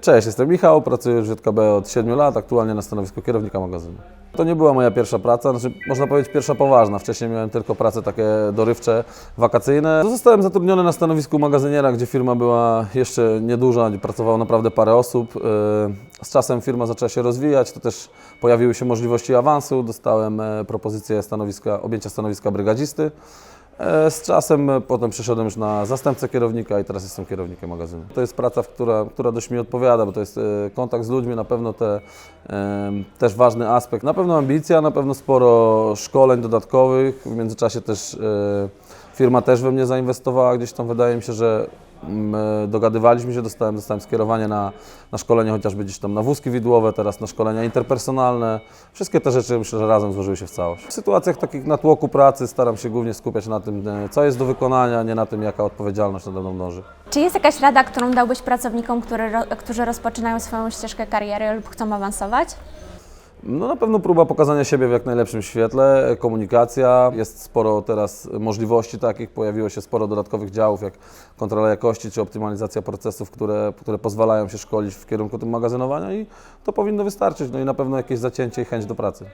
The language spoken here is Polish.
Cześć, jestem Michał, pracuję w ZKB od 7 lat, aktualnie na stanowisku kierownika magazynu. To nie była moja pierwsza praca, znaczy można powiedzieć pierwsza poważna. Wcześniej miałem tylko prace takie dorywcze, wakacyjne. Zostałem zatrudniony na stanowisku magazyniera, gdzie firma była jeszcze nieduża, gdzie pracowało naprawdę parę osób. Yy, Z czasem firma zaczęła się rozwijać, to też pojawiły się możliwości awansu. Dostałem e, propozycję stanowiska, objęcia stanowiska brygadzisty. E, Z czasem e, potem przeszedłem już na zastępcę kierownika i teraz jestem kierownikiem magazynu. To jest praca, która, która dość mi odpowiada, bo to jest e, kontakt z ludźmi, na pewno te, też ważny aspekt. Na pewno ambicja, na pewno sporo szkoleń dodatkowych. W międzyczasie też firma też we mnie zainwestowała gdzieś tam. Wydaje mi się, że dogadywaliśmy się, dostałem, dostałem skierowanie na, na szkolenie chociażby gdzieś tam na wózki widłowe, teraz na szkolenia interpersonalne. Wszystkie te rzeczy myślę, że razem złożyły się w całość. W sytuacjach takich natłoku pracy staram się głównie skupiać na tym, e, co jest do wykonania, nie na tym, jaka odpowiedzialność nade mną dąży. Czy jest jakaś rada, którą dałbyś pracownikom, który, ro- którzy rozpoczynają swoją ścieżkę kariery lub chcą awansować? No na pewno próba pokazania siebie w jak najlepszym świetle, komunikacja, jest sporo teraz możliwości takich, pojawiło się sporo dodatkowych działów jak kontrola jakości czy optymalizacja procesów, które, które pozwalają się szkolić w kierunku tym magazynowania i to powinno wystarczyć, no i na pewno jakieś zacięcie i chęć do pracy.